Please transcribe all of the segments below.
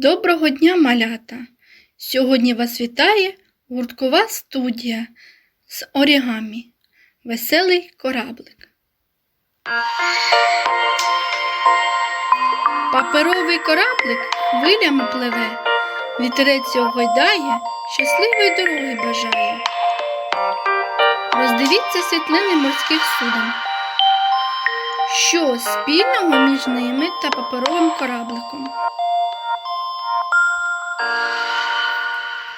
Доброго дня, малята! Сьогодні вас вітає гурткова студія з орігамі Веселий кораблик. Паперовий кораблик хвилями пливе, вітерець його гойдає, щасливої дороги бажає. Роздивіться світлини морських суден. Що спільного між ними та паперовим корабликом?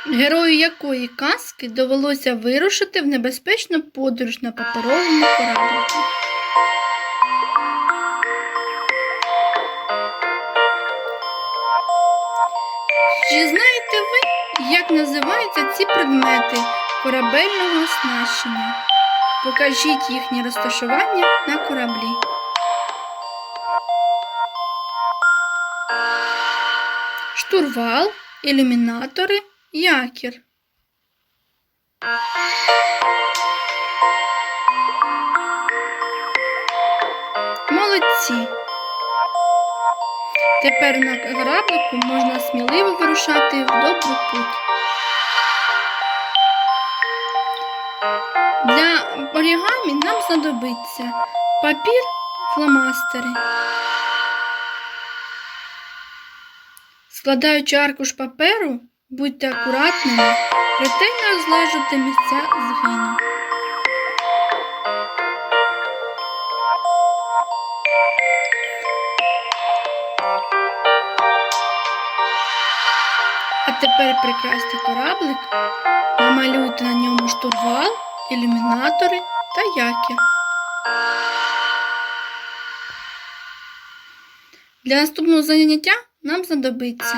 Герою якої казки довелося вирушити в небезпечну подорож на паперовому кораблику? Чи знаєте ви, як називаються ці предмети корабельного оснащення? Покажіть їхнє розташування на кораблі. Штурвал, ілюмінатори, якір. Молодці. Тепер на кораблику можна сміливо вирушати в добру путь. Для орігамі нам знадобиться папір, фломастери. Складаючи аркуш паперу, будьте акуратними, ретельно злажуйте місця згину. А тепер прикрасьте кораблик, намалюйте на ньому штурвал, ілюмінатори та якір. Для наступного заняття нам знадобиться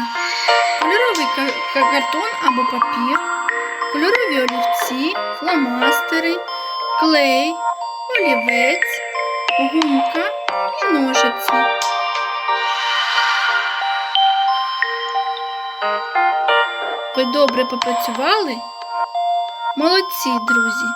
кольоровий ка- ка- картон або папір, кольорові олівці, фломастери, клей, олівець, гумка і ножиці. Ви добре попрацювали? Молодці, друзі!